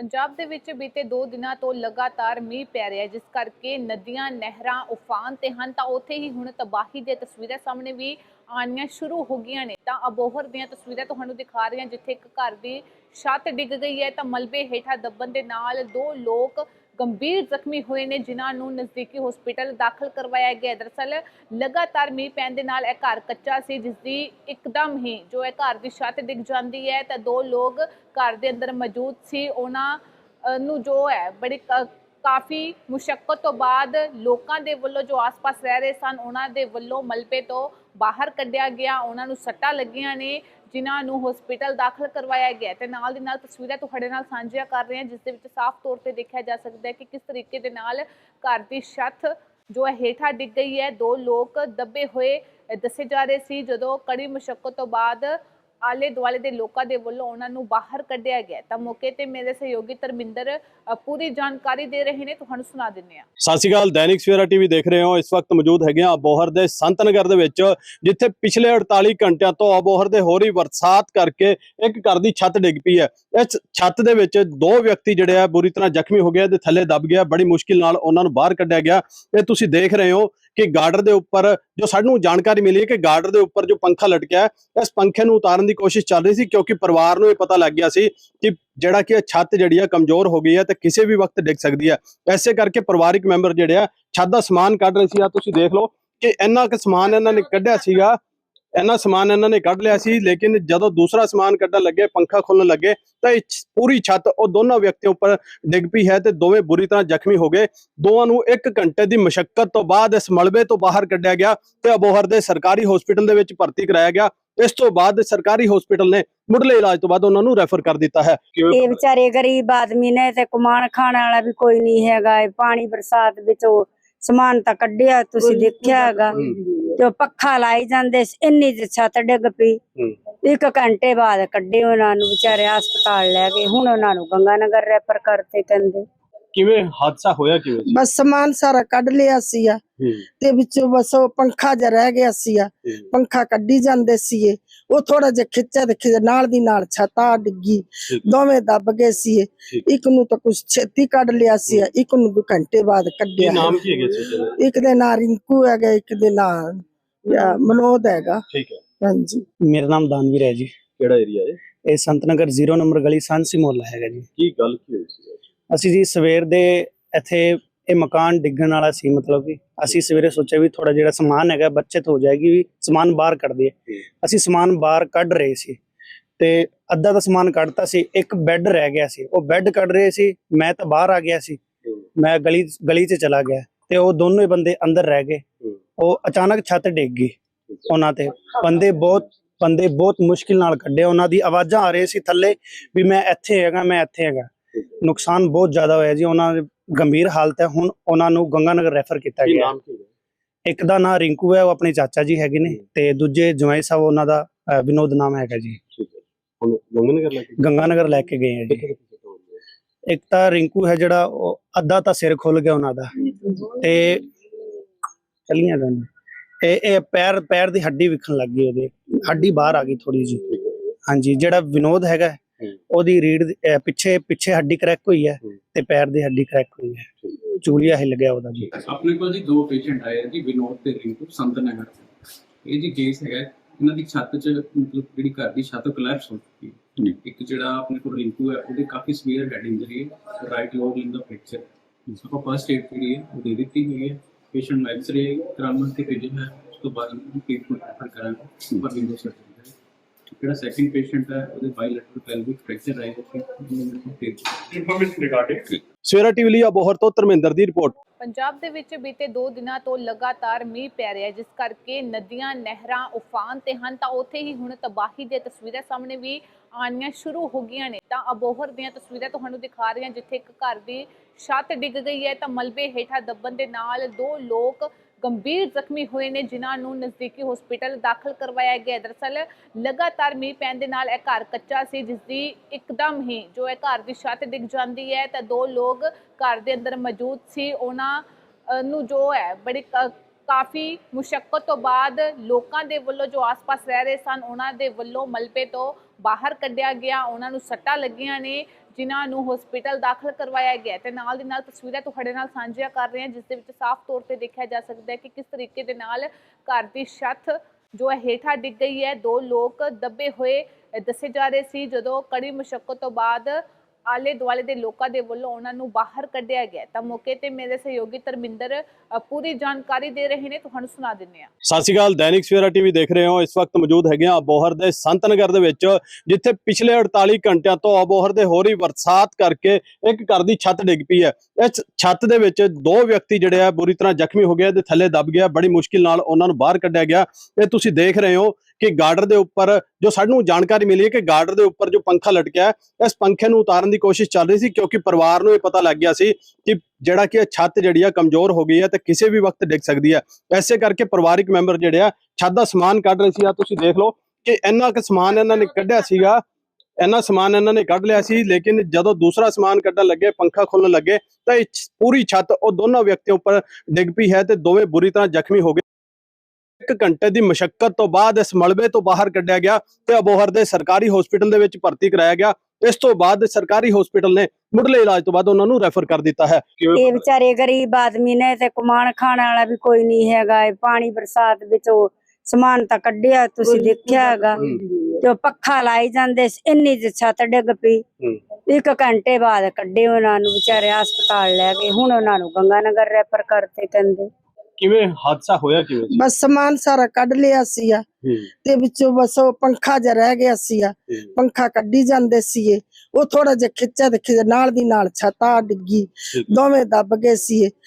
ਪੰਜਾਬ ਦੇ ਵਿੱਚ ਬੀਤੇ 2 ਦਿਨਾਂ ਤੋਂ ਲਗਾਤਾਰ ਮੀਂਹ ਪੈ ਰਿਹਾ ਜਿਸ ਕਰਕੇ ਨਦੀਆਂ, ਨਹਿਰਾਂ ਉਫਾਨ ਤੇ ਹਨ, ਤਾਂ ਉੱਥੇ ਹੀ ਹੁਣ ਤਬਾਹੀ ਦੀਆਂ ਤਸਵੀਰਾਂ ਸਾਹਮਣੇ ਵੀ ਆਉਣੀਆਂ ਸ਼ੁਰੂ ਹੋ ਗਈਆਂ ਨੇ। ਤਾਂ ਅਬੋਹਰ ਦੀਆਂ ਤਸਵੀਰਾਂ ਤੁਹਾਨੂੰ ਦਿਖਾ ਰਹੀਆਂ ਜਿੱਥੇ ਇੱਕ ਘਰ ਦੀ ਛੱਤ ਡਿੱਗ ਗਈ ਹੈ। ਤਾਂ ਮਲਬੇ ਹੇਠਾਂ ਦੱਬਣ ਦੇ ਨਾਲ ਦੋ ਲੋਕ ਗੰਭੀਰ ਜ਼ਖਮੀ ਹੋਏ ਨੇ, ਜਿਨ੍ਹਾਂ ਨੂੰ ਨਜ਼ਦੀਕੀ ਹਸਪੀਟਲ ਦਾਖਲ ਕਰਵਾਇਆ ਗਿਆ ਹੈ। ਦਰਅਸਲ ਲਗਾਤਾਰ ਮੀਂਹ ਪੈਣ ਦੇ ਨਾਲ ਇਹ ਘਰ ਕੱਚਾ ਸੀ ਜਿਸ ਦੀ ਇੱਕਦਮ ਹੀ ਜੋ ਇਹ ਘਰ ਦੀ ਛੱਤ ਡਿੱਗ ਜਾਂਦੀ ਹੈ, ਤਾਂ ਦੋ ਲੋਕ ਘਰ ਦੇ ਅੰਦਰ ਮੌਜੂਦ ਸੀ ਉਹਨਾਂ ਨੂੰ ਜੋ ਹੈ, ਬੜੀ ਕ- ਕਾਫੀ ਮੁਸ਼ਕਲ ਤੋਂ ਬਾਅਦ ਲੋਕਾਂ ਦੇ ਵੱਲੋਂ ਜੋ ਆਸ-ਪਾਸ ਰਹਿ ਰਹੇ ਸਨ, ਉਹਨਾਂ ਦੇ ਵੱਲੋਂ ਮਲਬੇ ਤੋਂ ਬਾਹਰ ਕੱਢਿਆ ਗਿਆ, ਉਹਨਾਂ ਨੂੰ ਸੱਟਾਂ ਲੱਗੀਆਂ ਨੇ, ਜਿਨ੍ਹਾਂ ਨੂੰ ਹਸਪੀਟਲ ਦਾਖਲ ਕਰਵਾਇਆ ਗਿਆ ਤੇ ਨਾਲ ਦੀ ਨਾਲ ਤਸਵੀਰਾਂ ਤੁਹਾਡੇ ਨਾਲ ਸਾਂਝੀਆਂ ਕਰ ਰਹੇ ਹਾਂ, ਜਿਸ ਦੇ ਵਿੱਚ ਸਾਫ਼ ਤੌਰ ਤੇ ਦੇਖਿਆ ਜਾ ਸਕਦਾ ਹੈ ਕਿ ਕਿਸ ਤਰੀਕੇ ਦੇ ਨਾਲ ਘਰ ਦੀ ਛੱਤ ਜੋ ਹੈ, ਹੇਠਾਂ ਡਿੱਗ ਗਈ ਹੈ। ਦੋ ਲੋਕ ਦੱਬੇ ਹੋਏ ਦੱਸੇ ਜਾ ਰਹੇ ਸੀ, ਜਦੋਂ ਕੜੀ ਮੁਸ਼ਕਲ ਤੋਂ ਬਾਅਦ ਆਲੇ ਦੁਆਲੇ ਦੇ ਲੋਕਾਂ ਦੇ ਵੱਲੋਂ ਉਹਨਾਂ ਨੂੰ ਬਾਹਰ ਕੱਢਿਆ ਗਿਆ ਤਾਂ ਮੌਕੇ ਤੇ ਮੇਰੇ ਸਹਿਯੋਗੀ ਧਰਮਿੰਦਰ ਪੂਰੀ ਜਾਣਕਾਰੀ ਦੇ ਰਹੇ ਨੇ, ਤੁਹਾਨੂੰ ਸੁਣਾ ਦਿੰਦੇ ਹਾਂ। ਸਤਿ ਸ਼੍ਰੀ ਅਕਾਲ, ਦੈਨਿਕ ਸਵੇਰਾ ਟੀਵੀ ਦੇਖ ਰਹੇ ਹੋ। ਇਸ ਵਕਤ ਮੌਜੂਦ ਹੈਗੇ ਆ ਅਬੋਹਰ ਦੇ ਸੰਤਨਗਰ ਦੇ ਵਿੱਚ, ਜਿੱਥੇ ਪਿਛਲੇ 48 ਘੰਟਿਆਂ ਤੋਂ ਅਬੋਹਰ ਦੇ ਹੋ ਰਹੀ ਬਰਸਾਤ ਕਰਕੇ ਇੱਕ ਘਰ ਦੀ ਛੱਤ ਡਿੱਗ ਪਈ ਹੈ। ਇਸ ਛੱਤ ਦੇ ਵਿੱਚ ਦੋ ਵਿਅਕਤੀ ਜਿਹੜੇ ਆ, ਬੁਰੀ ਤਰ੍ਹਾਂ ਜ਼ਖਮੀ ਹੋ ਗਏ ਤੇ ਥੱਲੇ ਦੱਬ ਗਿਆ। ਬੜੀ ਮੁਸ਼ਕਿਲ ਨਾਲ ਉਹਨਾਂ ਨੂੰ ਬਾਹਰ ਕੱਢਿਆ ਗਿਆ। ਇਹ ਤੁਸੀਂ ਦੇਖ ਰਹੇ ਹੋ ਕਿ ਗਾਰਡਰ ਦੇ ਉੱਪਰ ਜੋ ਸਾਨੂੰ ਜਾਣਕਾਰੀ ਮਿਲੀ ਹੈ ਕਿ ਗਾਰਡਰ ਦੇ ਉੱਪਰ ਜੋ ਪੰਖਾ ਲਟਕਿਆ ਹੈ, ਇਸ ਪੰਖੇ ਨੂੰ ਉਤਾਰਨ ਦੀ ਕੋਸ਼ਿਸ਼ ਚੱਲ ਰਹੀ ਸੀ ਕਿਉਂਕਿ ਪਰਿਵਾਰ ਨੂੰ ਇਹ ਪਤਾ ਲੱਗ ਗਿਆ ਸੀ ਕਿ ਜਿਹੜਾ ਕਿ ਇਹ ਛੱਤ ਜਿਹੜੀ ਆ ਕਮਜ਼ੋਰ ਹੋ ਗਈ ਹੈ ਤੇ ਕਿਸੇ ਵੀ ਵਕਤ ਡਿੱਗ ਸਕਦੀ ਹੈ। ਐਸੇ ਕਰਕੇ ਪਰਿਵਾਰਿਕ ਮੈਂਬਰ ਜਿਹੜੇ ਆ, ਛੱਤ ਦਾ ਸਮਾਨ ਕੱਢ ਰਹੇ ਸੀ। ਆ ਤੁਸੀਂ ਦੇਖ ਲਓ ਕਿ ਇੰਨਾ ਕੁ ਸਮਾਨ ਇਹਨਾਂ ਨੇ ਕੱਢਿਆ ਸੀਗਾ ਇੰਨਾ ਸਮਾਨ ਇਹਨਾਂ ਨੇ ਕੱਢ ਲਿਆ ਸੀ ਲੇਕਿਨ ਜਦੋਂ ਦੂਸਰਾ ਸਮਾਨ ਕੱਢਣ ਲੱਗੇ ਪੰਖਾ ਖੋਲਣ ਲੱਗੇ ਤਾਂ ਪੂਰੀ ਛੱਤ ਉਹ ਦੋਨਾਂ ਵਿਅਕਤੀਆਂ ਉੱਪਰ ਡਿੱਗ ਪਈ ਹੈ ਤੇ ਦੋਵੇਂ ਬੁਰੀ ਤਰ੍ਹਾਂ ਜ਼ਖਮੀ ਹੋ ਗਏ। ਦੋਵਾਂ ਨੂੰ 1 ਘੰਟੇ ਦੀ ਮਸ਼ੱਕਤ ਤੋਂ ਬਾਅਦ ਇਸ ਮਲਬੇ ਤੋਂ ਬਾਹਰ ਕੱਢਿਆ ਗਿਆ ਤੇ ਅਬੋਹਰ ਦੇ ਸਰਕਾਰੀ ਹਸਪੀਟਲ ਦੇ ਵਿੱਚ ਭਰਤੀ ਕਰਾਇਆ ਗਿਆ। ਇਸ ਤੋਂ ਬਾਅਦ ਸਰਕਾਰੀ ਹਸਪੀਟਲ ਨੇ ਮੁੱਢਲੇ ਇਲਾਜ ਤੋਂ ਬਾਅਦ ਉਹਨਾਂ ਨੂੰ ਰੈਫਰ ਕਰ ਦਿੱਤਾ ਹੈ। ਇਹ ਵਿਚਾਰੇ ਗਰੀਬ ਆਦਮੀ ਨੇ ਤੇ ਕਮਾਣ ਖਾਣ ਵਾਲਾ ਵੀ ਕੋਈ ਨਹੀਂ ਹੈਗਾ ਇਹ ਪਾਣੀ ਬਰਸਾਤ ਵਿੱਚੋਂ ਸਮਾਨ ਤਾਂ ਕੱਢਿਆ ਤੁਸੀਂ ਦੇਖਿਆ ਹੈਗਾ। ਤੇ ਉਹ ਪੱਖਾ ਲਾਈ ਜਾਂਦੇ ਸੀ, ਇੰਨੀ ਚ ਛੱਤ ਡਿੱਗ ਪਈ। ਇੱਕ ਘੰਟੇ ਬਾਅਦ ਕੱਢੇ ਉਹਨਾਂ ਨੂੰ ਵਿਚਾਰੇ ਹਸਪਤਾਲ ਲੈ ਗਏ। ਹੁਣ ਉਹਨਾਂ ਨੂੰ ਗੰਗਾਨਗਰ ਰੈਫਰ ਕਰਤੇ ਕਹਿੰਦੇ। ਕਿਵੇਂ? ਹਾਦਸਾ ਹੋਇਆ ਕਿਵੇਂ ਸੀ? ਬਸ ਸਮਾਨ ਸਾਰਾ ਕੱਢ ਲਿਆ ਸੀਆ ਹੂੰ, ਤੇ ਵਿੱਚੋਂ ਬਸ ਉਹ ਪੰਖਾ ਜਿਹਾ ਰਹਿ ਗਿਆ ਸੀਆ ਹੂੰ, ਪੰਖਾ ਕੱਢੀ ਜਾਂਦੇ ਸੀਏ ਉਹ ਥੋੜਾ ਜਿਹਾ ਖਿੱਚਿਆ ਤੇ ਖਿੱਚਿਆ ਨਾਲ ਦੀ ਨਾਲ ਛਾਤਾ ਡਿੱਗੀ। ਠੀਕ। ਦੋਵੇਂ ਦੱਬ ਗਏ ਠੀਕ। ਇੱਕ ਨੂੰ ਤਾਂ ਕੁਛ ਛੇਤੀ ਕੱਢ ਲਿਆ ਸੀਆ ਇੱਕ ਨੂੰ ਦੋ ਘੰਟੇ ਬਾਅਦ ਕੀ ਕੱਢਿਆ ਨਾਮ ਕੀ ਹੈਗੇ ਸੀ? ਇਹਦੇ? ਇੱਕ ਦੇ ਨਾਂ ਰਿੰਕੂ ਹੈਗਾ ਇੱਕ ਦੇ ਨਾਂ ਯਾ ਮਨੋਦ ਹੈਗਾ। ਠੀਕ ਹੈ। ਹਾਂਜੀ। ਮੇਰਾ ਨਾਮ ਦਾਨਵੀਰ ਹੈ ਜੀ। ਕਿਹੜਾ ਏਰੀਆ ਹੈ ਇਹ ਸੰਤਨਗਰ 0 ਨੰਬਰ ਗਲੀ ਸਾਂਸੀ ਮੁਹੱਲਾ ਹੈਗਾ ਜੀ। ਕੀ ਗੱਲ ਕੀ ਹੋਈ ਸੀ? ਅਸੀਂ ਜੀ ਸਵੇਰ ਦੇ ਇੱਥੇ ਇਹ ਮਕਾਨ ਡਿੱਗਣ ਵਾਲਾ ਸੀ ਮਤਲਬ ਕਿ ਅਸੀਂ ਸਵੇਰੇ ਸੋਚਿਆ ਵੀ ਥੋੜਾ ਜਿਹੜਾ ਸਮਾਨ ਹੈਗਾ ਬੱਚਤ ਹੋ ਜਾਏਗੀ ਵੀ ਸਮਾਨ ਬਾਹਰ ਕੱਢ ਦਈਏ। ਅਸੀਂ ਸਮਾਨ ਬਾਹਰ ਕੱਢ ਰਹੇ ਸੀ ਤੇ ਅੱਧਾ ਦਾ ਸਮਾਨ ਕੱਢਤਾ ਸੀ ਇੱਕ ਬੈੱਡ ਰਹਿ ਗਿਆ ਸੀ। ਉਹ ਬੈੱਡ ਕੱਢ ਰਹੇ ਸੀ ਮੈਂ ਤਾਂ ਬਾਹਰ ਆ ਗਿਆ ਸੀ। ਮੈਂ ਗਲੀ ਗਲੀ 'ਚ ਚਲਾ ਗਿਆ ਤੇ ਉਹ ਦੋਨੋਂ ਹੀ ਬੰਦੇ ਅੰਦਰ ਰਹਿ ਗਏ। ਉਹ ਅਚਾਨਕ ਛੱਤ ਡਿੱਗ ਗਈ ਉਹਨਾਂ ਤੇ। ਬੰਦੇ ਬਹੁਤ ਬੰਦੇ ਬਹੁਤ ਮੁਸ਼ਕਿਲ ਨਾਲ ਕੱਢੇ। ਉਹਨਾਂ ਦੀ ਆਵਾਜ਼ਾਂ ਆ ਰਹੀਆਂ ਸੀ ਥੱਲੇ ਵੀ ਮੈਂ ਇੱਥੇ ਹੈਗਾ ਮੈਂ ਇੱਥੇ ਹੈਗਾ। ਨੁਕਸਾਨ ਬਹੁਤ ਜ਼ਿਆਦਾ ਹੋਇਆ ਜੀ। ਉਹਨਾਂ ਦੀ ਗੰਭੀਰ ਹਾਲਤ ਹੈ। ਹੁਣ ਉਹਨਾਂ ਨੂੰ ਗੰਗਾਨਗਰ ਰੈਫਰ ਕੀਤਾ ਗਿਆ। ਇੱਕ ਦਾ ਨਾਂ ਰਿੰਕੂ ਹੈ ਉਹ ਆਪਣੇ ਚਾਚਾ ਜੀ ਹੈਗੇ ਨੇ ਤੇ ਦੂਜੇ ਜਵਾਈ ਸਾਹਿਬ ਉਹਨਾਂ ਦਾ ਵਿਨੋਦ ਨਾਮ ਹੈਗਾ ਜੀ। ਗੰਗਨਗਰ ਲੈ ਕੇ ਗਏ? ਆ ਜੀ? ਇੱਕ ਤਾਂ ਰਿੰਕੂ ਹੈ ਜਿਹੜਾ ਉਹ ਅੱਧਾ ਤਾਂ ਸਿਰ ਖੁੱਲ ਗਿਆ ਉਹਨਾਂ ਦਾ। ਤੇ ਚੱਲੀਆਂ ਜਾਂਦੇ ਇਹ ਇਹ ਪੈਰ ਪੈਰ ਦੀ ਹੱਡੀ ਵਿਖਣ ਲੱਗ ਗਈ ਉਹਦੇ। ਹੱਡੀ ਬਾਹਰ ਆ ਗਈ ਥੋੜੀ ਜੀ। ਹਾਂਜੀ ਜਿਹੜਾ ਵਿਨੋਦ ਹੈਗਾ। ਉਹਦੀ ਰੀੜ ਪਿੱਛੇ ਪਿੱਛੇ ਹੱਡੀ ਕਰੈਕ ਹੋਈ ਹੈ। ਤੇ ਪੈਰ ਦੀ ਹੱਡੀ ਕਰੈਕ ਹੋਈ ਹੈ। ਚੂਲੀਆ ਹਿੱਲ ਗਿਆ ਉਹਦਾ ਜੀ। ਆਪਣੇ ਕੋਲ ਜੀ ਦੋ ਪੇਸ਼ੈਂਟ ਆਏ ਆ ਜੀ ਵਿਨੋਦ ਤੇ ਰਿੰਕੂ ਸੰਤ ਨਗਰ ਤੋਂ। ਇਹ ਜੀ ਕੇਸ ਹੈਗਾ ਇਹਨਾਂ ਦੀ ਛੱਤ 'ਚ ਮਤਲਬ ਜਿਹੜੀ ਘਰ ਦੀ ਛੱਤ ਕੋਲੈਪਸ ਹੋ ਚੁੱਕੀ ਹੈ। ਇੱਕ ਜਿਹੜਾ ਆਪਣੇ ਕੋਲ ਰਿੰਕੂ ਹੈ ਉਹਦੇ ਕਾਫੀ ਸਵੀਅਰ ਹੈਡ ਇੰਜਰੀ ਹੈ। ਰਾਈਟ ਲੋਬ ਲਿੰਬ ਦਾ ਫ੍ਰੈਕਚਰ ਆਪਾਂ ਫਸਟ ਏਡ ਜਿਹੜੀ ਹੈ ਉਹ ਦੇ ਦਿੱਤੀ ਹੋਈ ਹੈ। ਪੇਸ਼ੈਂਟ ਨੂੰ ਐਕਸਰੇ ਕਰਾਉਣ ਵਾਸਤੇ ਭੇਜਿਆ ਹੈ, ਉਸ ਤੋਂ ਬਾਅਦ ਉਹਨੂੰ ਟ੍ਰੀਟਮੈਂਟ ਰੈਫਰ ਕਰਾਂਗੇ ਸੁਪਰ ਵਿੰਡੋ ਸਰਜਰੀ ਜਿਹੜਾ ਸੈਕਿੰਡ ਪੇਸ਼ੈਂਟ ਹੈ ਉਹਦੇ ਬਾਇਲੈਟਰਲ ਪੈਲਵਿਕ ਫ੍ਰੈਕਚਰ ਆਇਆ ਹੈ information regarding. ਸਵੇਰਾ ਟੀਵੀ ਲਈ ਅਬੋਹਰ ਤੋਂ ਧਰਮਿੰਦਰ ਦੀ ਰਿਪੋਰਟ। ਪੰਜਾਬ ਦੇ ਵਿੱਚ ਬੀਤੇ 2 ਦਿਨਾਂ ਤੋਂ ਲਗਾਤਾਰ ਮੀਂਹ ਪੈ ਰਿਹਾ ਹੈ ਜਿਸ ਕਰਕੇ ਨਦੀਆਂ ਨਹਿਰਾਂ ਉਫਾਨ ਤੇ ਹਨ ਤਾਂ ਉੱਥੇ ਹੀ ਹੁਣ ਤਬਾਹੀ ਦੀਆਂ ਤਸਵੀਰਾਂ ਸਾਹਮਣੇ ਵੀ ਆਉਣੀਆਂ ਸ਼ੁਰੂ ਹੋ ਗਈਆਂ ਨੇ। ਤਾਂ ਅਬੋਹਰ ਦੀਆਂ ਤਸਵੀਰਾਂ ਤੁਹਾਨੂੰ ਦਿਖਾ ਰਹੀਆਂ ਜਿੱਥੇ ਇੱਕ ਘਰ ਦੀ ਛੱਤ ਡਿੱਗ ਗਈ ਹੈ ਤਾਂ ਮਲਬੇ ਹੇਠਾਂ ਦੱਬਣ ਦੇ ਨਾਲ ਦੋ ਲੋਕ ਗੰਭੀਰ ਜ਼ਖਮੀ ਹੋਏ ਨੇ, ਜਿਨ੍ਹਾਂ ਨੂੰ ਨਜ਼ਦੀਕੀ ਹਸਪੀਟਲ ਦਾਖਲ ਕਰਵਾਇਆ ਗਿਆ ਹੈ। ਦਰਅਸਲ ਲਗਾਤਾਰ ਮੀਂਹ ਪੈਣ ਦੇ ਨਾਲ ਇਹ ਘਰ ਕੱਚਾ ਸੀ ਜਿਸ ਦੀ ਇੱਕਦਮ ਹੀ ਜੋ ਇਹ ਘਰ ਦੀ ਛੱਤ ਡਿੱਗ ਜਾਂਦੀ ਹੈ, ਤਾਂ ਦੋ ਲੋਕ ਘਰ ਦੇ ਅੰਦਰ ਮੌਜੂਦ ਸੀ ਉਹਨਾਂ ਨੂੰ ਜੋ ਹੈ, ਬੜੀ ਕਾਫੀ ਮੁਸ਼ਕਲ ਤੋਂ ਬਾਅਦ ਲੋਕਾਂ ਦੇ ਵੱਲੋਂ ਜੋ ਆਸ-ਪਾਸ ਰਹਿ ਰਹੇ ਸਨ, ਉਹਨਾਂ ਦੇ ਵੱਲੋਂ ਮਲਬੇ ਤੋਂ ਬਾਹਰ ਕੱਢਿਆ ਗਿਆ, ਉਹਨਾਂ ਨੂੰ ਸੱਟਾਂ ਲੱਗੀਆਂ ਨੇ, ਜਿਨ੍ਹਾਂ ਨੂੰ ਹਸਪੀਟਲ ਦਾਖਲ ਕਰਵਾਇਆ ਗਿਆ ਹੈ। ਤੇ ਨਾਲ ਦੀ ਨਾਲ ਤਸਵੀਰਾਂ ਤੁਹਾਡੇ ਨਾਲ ਸਾਂਝੀਆਂ ਕਰ ਰਹੇ ਹਾਂ, ਜਿਸ ਦੇ ਵਿੱਚ ਸਾਫ਼ ਤੌਰ ਤੇ ਦੇਖਿਆ ਜਾ ਸਕਦਾ ਹੈ ਕਿ ਕਿਸ ਤਰੀਕੇ ਦੇ ਨਾਲ ਘਰ ਦੀ ਛੱਤ ਜੋ ਹੈ ਹੇਠਾਂ ਡਿੱਗ ਗਈ ਹੈ। ਦੋ ਲੋਕ ਦੱਬੇ ਹੋਏ ਦੱਸੇ ਜਾ ਰਹੇ ਸੀ, ਜਦੋਂ ਕੜੀ ਮੁਸ਼ਕਲ ਤੋਂ ਬਾਅਦ ਆਲੇ ਦੁਆਲੇ ਦੇ ਲੋਕਾਂ ਦੇ ਵੱਲੋਂ ਉਹਨਾਂ ਨੂੰ ਬਾਹਰ ਕੱਢਿਆ ਗਿਆ ਤਾਂ ਮੌਕੇ ਤੇ ਮੇਰੇ ਸਹਿਯੋਗੀ ਧਰਮਿੰਦਰ ਪੂਰੀ ਜਾਣਕਾਰੀ ਦੇ ਰਹੇ ਨੇ, ਤੁਹਾਨੂੰ ਸੁਣਾ ਦਿੰਦੇ ਹਾਂ। ਸਤਿ ਸ਼੍ਰੀ ਅਕਾਲ, ਦੈਨਿਕ ਸਵੇਰਾ ਟੀਵੀ ਦੇਖ ਰਹੇ ਹੋ। ਇਸ ਵਕਤ ਮੌਜੂਦ ਹੈਗੇ ਆ ਅਬੋਹਰ ਦੇ ਸੰਤ ਨਗਰ ਦੇ ਵਿੱਚ, ਜਿੱਥੇ ਪਿਛਲੇ 48 ਘੰਟਿਆਂ ਤੋਂ ਅਬੋਹਰ ਦੇ ਹੋ ਰਹੀ ਬਰਸਾਤ ਕਰਕੇ ਇੱਕ ਘਰ ਦੀ ਛੱਤ ਡਿੱਗ ਪਈ ਹੈ। ਇਸ ਛੱਤ ਦੇ ਵਿੱਚ ਦੋ ਵਿਅਕਤੀ ਜਿਹੜੇ ਆ, ਬੁਰੀ ਤਰ੍ਹਾਂ ਜ਼ਖਮੀ ਹੋ ਗਏ ਤੇ ਥੱਲੇ ਦੱਬ ਗਿਆ। ਬੜੀ ਮੁਸ਼ਕਿਲ ਨਾਲ ਉਹਨਾਂ ਨੂੰ ਬਾਹਰ ਕੱਢਿਆ ਗਿਆ। ਇਹ ਤੁਸੀਂ ਦੇਖ ਰਹੇ ਹੋ ਕਿ ਗਾਰਡਰ ਦੇ ਉੱਪਰ ਜੋ ਸਾਨੂੰ ਜਾਣਕਾਰੀ ਮਿਲੀ ਹੈ ਕਿ ਗਾਰਡਰ ਦੇ ਉੱਪਰ ਜੋ ਪੰਖਾ ਲਟਕਿਆ ਹੈ, ਇਸ ਪੰਖੇ ਨੂੰ ਉਤਾਰਨ ਦੀ ਕੋਸ਼ਿਸ਼ ਚੱਲ ਰਹੀ ਸੀ ਕਿਉਂਕਿ ਪਰਿਵਾਰ ਨੂੰ ਇਹ ਪਤਾ ਲੱਗ ਗਿਆ ਸੀ ਕਿ ਜਿਹੜਾ ਕਿ ਇਹ ਛੱਤ ਜਿਹੜੀ ਆ ਕਮਜ਼ੋਰ ਹੋ ਗਈ ਹੈ ਤੇ ਕਿਸੇ ਵੀ ਵਕਤ ਡਿੱਗ ਸਕਦੀ ਹੈ। ਐਸੇ ਕਰਕੇ ਪਰਿਵਾਰਿਕ ਮੈਂਬਰ ਜਿਹੜੇ ਆ ਛੱਤ ਦਾ ਸਮਾਨ ਕੱਢ ਰਹੇ ਸੀ। ਆ ਤੁਸੀਂ ਦੇਖ ਲਓ ਕਿ ਇੰਨਾ ਕੁ ਸਮਾਨ ਇਹਨਾਂ ਨੇ ਕੱਢਿਆ ਸੀਗਾ ਇੰਨਾ ਸਮਾਨ ਇਹਨਾਂ ਨੇ ਕੱਢ ਲਿਆ ਸੀ ਲੇਕਿਨ ਜਦੋਂ ਦੂਸਰਾ ਸਮਾਨ ਕੱਢਣ ਲੱਗੇ ਪੰਖਾ ਖੋਲਣ ਲੱਗੇ ਤਾਂ ਇਹ ਪੂਰੀ ਛੱਤ ਉਹ ਦੋਨਾਂ ਵਿਅਕਤੀਆਂ ਉੱਪਰ ਡਿੱਗ ਪਈ ਹੈ ਤੇ ਦੋਵੇਂ ਬੁਰੀ ਤਰ੍ਹਾਂ ਜ਼ਖਮੀ ਹੋ ਗਏ। ਇੱਕ ਘੰਟੇ ਦੀ ਮਸ਼ੱਕਤ ਤੋਂ ਬਾਅਦ ਇਸ ਮਲਬੇ ਤੋਂ ਬਾਹਰ ਕੱਢਿਆ ਗਿਆ ਤੇ ਅਬੋਹਰ ਦੇ ਸਰਕਾਰੀ ਹਸਪੀਟਲ ਦੇ ਵਿੱਚ ਭਰਤੀ ਕਰਾਇਆ ਗਿਆ। ਇਸ ਤੋਂ ਬਾਅਦ ਸਰਕਾਰੀ ਹਸਪੀਟਲ ਨੇ ਮੁੱਢਲੇ ਇਲਾਜ ਤੋਂ ਬਾਅਦ ਉਹਨਾਂ ਨੂੰ ਰੈਫਰ ਕਰ ਦਿੱਤਾ ਹੈ। ਇਹ ਵਿਚਾਰੇ ਗਰੀਬ ਆਦਮੀ ਨੇ ਤੇ ਕਮਾਣ ਖਾਣ ਵਾਲਾ ਵੀ ਕੋਈ ਨਹੀਂ ਹੈਗਾ। ਇਹ ਪਾਣੀ ਬਰਸਾਤ ਵਿੱਚ ਉਹ ਸਮਾਨ ਤਾਂ ਕੱਢਿਆ ਤੁਸੀਂ ਦੇਖਿਆ ਹੈਗਾ। ਤੇ ਪੱਖਾ ਲਾਈ ਜਾਂਦੇ ਇੰਨੀ ਚ ਛੱਤ ਡਿੱਗ ਪਈ। ਇੱਕ ਘੰਟੇ ਬਾਅਦ ਕੱਢੇ ਉਹਨਾਂ ਨੂੰ ਵਿਚਾਰੇ ਹਸਪਤਾਲ ਲੈ ਗਏ। ਹੁਣ ਉਹਨਾਂ ਨੂੰ ਗੰਗਾਨਗਰ ਰੈਫਰ ਕਰਤੇ ਕਹਿੰਦੇ। ਕਿਵੇਂ ਹਾਦਸਾ ਹੋਇਆ ਕਿਵੇਂ ਸੀ? ਬਸ ਸਮਾਨ ਸਾਰਾ ਕੱਢ ਲਿਆ ਸੀ ਆ ਤੇ ਵਿੱਚੋਂ ਬਸ ਉਹ ਪੰਖਾ ਜਿਹਾ ਰਹਿ ਗਿਆ ਸੀ ਆ ਪੰਖਾ ਕੱਢੀ ਜਾਂਦੇ ਸੀਏ ਉਹ ਥੋੜਾ ਜਿਹਾ ਖਿੱਚਿਆ ਤੇ ਖਿੱਚ- ਨਾਲ ਦੀ ਨਾਲ ਛਾਤਾ ਡਿੱਗੀ। ਦੋਵੇਂ ਦੱਬ ਗਏ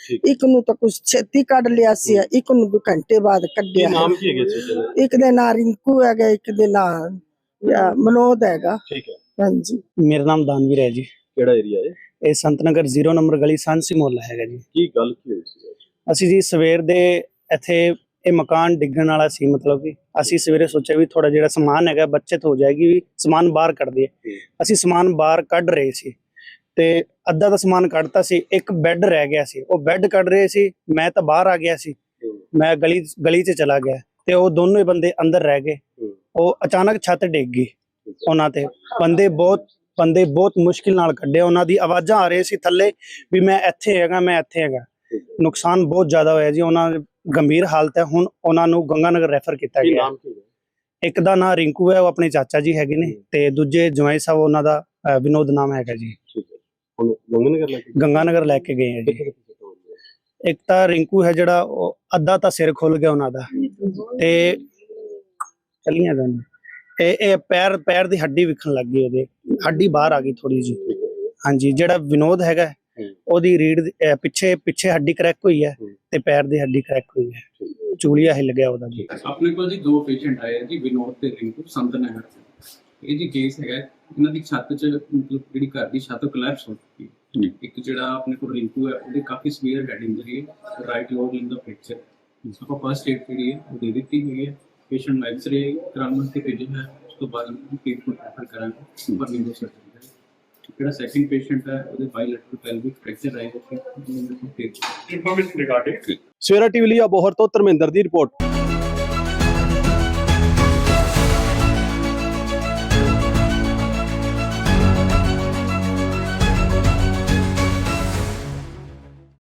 ਠੀਕ। ਇੱਕ ਨੂੰ ਤਾਂ ਕੁਛ ਛੇਤੀ ਕੱਢ ਲਿਆ ਸੀ ਇੱਕ ਨੂੰ ਦੋ ਘੰਟੇ ਬਾਅਦ ਕੀ ਕੱਢਿਆ ਨਾਮ ਕੀ ਹੈਗੇ ਸੀ? ਇੱਕ ਦੇ ਨਾਂ ਰਿੰਕੂ ਹੈਗਾ ਇੱਕ ਦੇ ਨਾਂ ਯਾ ਮਨੋਦ ਹੈਗਾ। ਠੀਕ ਹੈ। ਹਾਂਜੀ। ਮੇਰਾ ਨਾਮ ਦਾਨਵੀਰ ਹੈ ਜੀ। ਕਿਹੜਾ ਏਰੀਆ ਹੈ ਇਹ? ਸੰਤਨਗਰ 0 ਨੰਬਰ ਗਲੀ ਸਾਂਸੀ ਮੁਹੱਲਾ ਹੈਗਾ ਜੀ। ਕੀ ਗੱਲ ਕੀ ਹੋਈ ਸੀ? ਅਸੀਂ ਜੀ ਸਵੇਰ ਦੇ ਇੱਥੇ ਇਹ ਮਕਾਨ ਡਿੱਗਣ ਵਾਲਾ ਸੀ ਮਤਲਬ ਕਿ ਅਸੀਂ ਸਵੇਰੇ ਸੋਚਿਆ ਵੀ ਥੋੜਾ ਜਿਹੜਾ ਸਮਾਨ ਹੈਗਾ ਬੱਚਤ ਹੋ ਜਾਏਗੀ ਵੀ ਸਮਾਨ ਬਾਹਰ ਕੱਢ ਦਈਏ। ਅਸੀਂ ਸਮਾਨ ਬਾਹਰ ਕੱਢ ਰਹੇ ਸੀ ਤੇ ਅੱਧਾ ਦਾ ਸਮਾਨ ਕੱਢਤਾ ਸੀ ਇੱਕ ਬੈੱਡ ਰਹਿ ਗਿਆ ਸੀ। ਉਹ ਬੈੱਡ ਕੱਢ ਰਹੇ ਸੀ ਮੈਂ ਤਾਂ ਬਾਹਰ ਆ ਗਿਆ ਸੀ। ਮੈਂ ਗਲੀ ਗਲੀ 'ਚ ਚਲਾ ਗਿਆ ਤੇ ਉਹ ਦੋਨੋਂ ਹੀ ਬੰਦੇ ਅੰਦਰ ਰਹਿ ਗਏ। ਉਹ ਅਚਾਨਕ ਛੱਤ ਡਿੱਗ ਗਈ ਉਹਨਾਂ ਤੇ। ਬੰਦੇ ਬਹੁਤ ਬੰਦੇ ਬਹੁਤ ਮੁਸ਼ਕਿਲ ਨਾਲ ਕੱਢੇ। ਉਹਨਾਂ ਦੀ ਆਵਾਜ਼ਾਂ ਆ ਰਹੀਆਂ ਸੀ ਥੱਲੇ ਵੀ ਮੈਂ ਇੱਥੇ ਹੈਗਾ ਮੈਂ ਇੱਥੇ ਹੈਗਾ। ਨੁਕਸਾਨ ਬਹੁਤ ਜ਼ਿਆਦਾ ਹੋਇਆ ਜੀ ਉਹਨਾਂ ਦੀ ਗੰਭੀਰ ਹਾਲਤ ਹੈ। ਹੁਣ ਉਹਨਾਂ ਨੂੰ ਗੰਗਾਨਗਰ ਰੈਫਰ ਕੀਤਾ ਕੀ ਗਿਆ ਨਾਮ ਕੀ ਹੈ? ਇੱਕ ਦਾ ਨਾਮ ਰਿੰਕੂ ਹੈ ਉਹ ਆਪਣੇ ਚਾਚਾ ਜੀ ਹੈਗੇ ਨੇ ਤੇ ਦੂਜੇ ਜਵਾਈ ਸਾਹਿਬ ਉਹਨਾਂ ਦਾ ਅ, ਵਿਨੋਦ ਨਾਮ ਹੈਗਾ ਜੀ। ਠੀਕ ਹੈ। ਹੁਣ ਗੰਗਨਗਰ ਲੈ ਕੇ ਗੰਗਾਨਗਰ ਲੈ ਕੇ ਗਏ ਹੈ ਜੀ। ਇੱਕ ਤਾਂ ਰਿੰਕੂ ਹੈ ਜਿਹੜਾ ਉਹ ਅੱਧਾ ਤਾਂ ਸਿਰ ਖੁੱਲ ਗਿਆ ਉਹਨਾਂ ਦਾ। ਤੇ ਚੱਲੀਆਂ ਜਾਂਦੇ ਇਹ ਇਹ ਪੈਰ ਪੈਰ ਦੀ ਹੱਡੀ ਵਿਖਣ ਲੱਗ ਗਈ ਉਹਦੇ। ਹੱਡੀ ਬਾਹਰ ਆ ਗਈ ਥੋੜੀ ਜੀ ਹਾਂਜੀ ਜਿਹੜਾ ਵਿਨੋਦ ਹੈਗਾ। ਉਹਦੀ ਰੀੜ ਦੀ- ਅਹ ਪਿੱਛੇ ਪਿੱਛੇ ਹੱਡੀ ਕਰੈਕ ਹੋਈ ਹੈ ਹੂੰ। ਤੇ ਪੈਰ ਦੀ ਹੱਡੀ ਕਰੈਕ ਹੋਈ ਹੈ। ਚੂਲੀਆ ਹਿੱਲ ਗਿਆ ਉਹਦਾ। ਜੀ ਆਪਣੇ ਕੋਲ ਜੀ ਦੋ ਪੇਸ਼ੈਂਟ ਆਏ ਆ ਜੀ ਵਿਨੋਦ ਤੇ ਰਿੰਕੂ ਸੰਤ ਨਗਰ ਤੋਂ। ਇਹ ਜੀ ਕੇਸ ਹੈਗਾ ਇਹਨਾਂ ਦੀ ਛੱਤ 'ਚ ਮਤਲਬ ਜਿਹੜੀ ਘਰ ਦੀ ਛੱਤ ਕੋਲੈਪਸ ਹੋ ਚੁੱਕੀ ਹੈ। ਇੱਕ ਜਿਹੜਾ ਆਪਣੇ ਕੋਲ ਰਿੰਕੂ ਹੈ ਉਹਦੇ ਕਾਫੀ ਸਵੀਅਰ ਹੈਡ ਇੰਜਰੀ ਹੈ ਰਾਈਟ ਲੋਬ ਲਿੰਬ ਦਾ ਫ੍ਰੈਕਚਰ ਆਪਾਂ ਫਸਟ ਏਡ ਜਿਹੜੀ ਹੈ ਉਹ ਦੇ ਦਿੱਤੀ ਹੋਈ ਹੈ। ਪੇਸ਼ੈਂਟ ਨੂੰ ਐਕਸਰੇ ਕਰਾਉਣ ਤੇ ਭੇਜਿਆ ਹੈ ਉਸ ਤੋਂ ਬਾਅਦ ਟ੍ਰੀਟਮੈਂਟ ਰੈਫਰ ਕਰਾਂਗੇ ਸੁਪਰ ਵਿੰਡੋ ਸਰਜਰੀ ਦਾ ਜਿਹੜਾ ਸੈਕਿੰਡ ਪੇਸ਼ੈਂਟ ਹੈ ਉਹਦੇ ਬਾਇਲੈਟਰਲ ਪੈਲਵਿਕ ਫ੍ਰੈਕਚਰ ਆਇਆ ਸੀ Information regarding ਸਵੇਰਾ ਟੀਵੀ ਲਈ ਅਬੋਹਰ ਤੋਂ ਧਰਮਿੰਦਰ ਦੀ ਰਿਪੋਰਟ।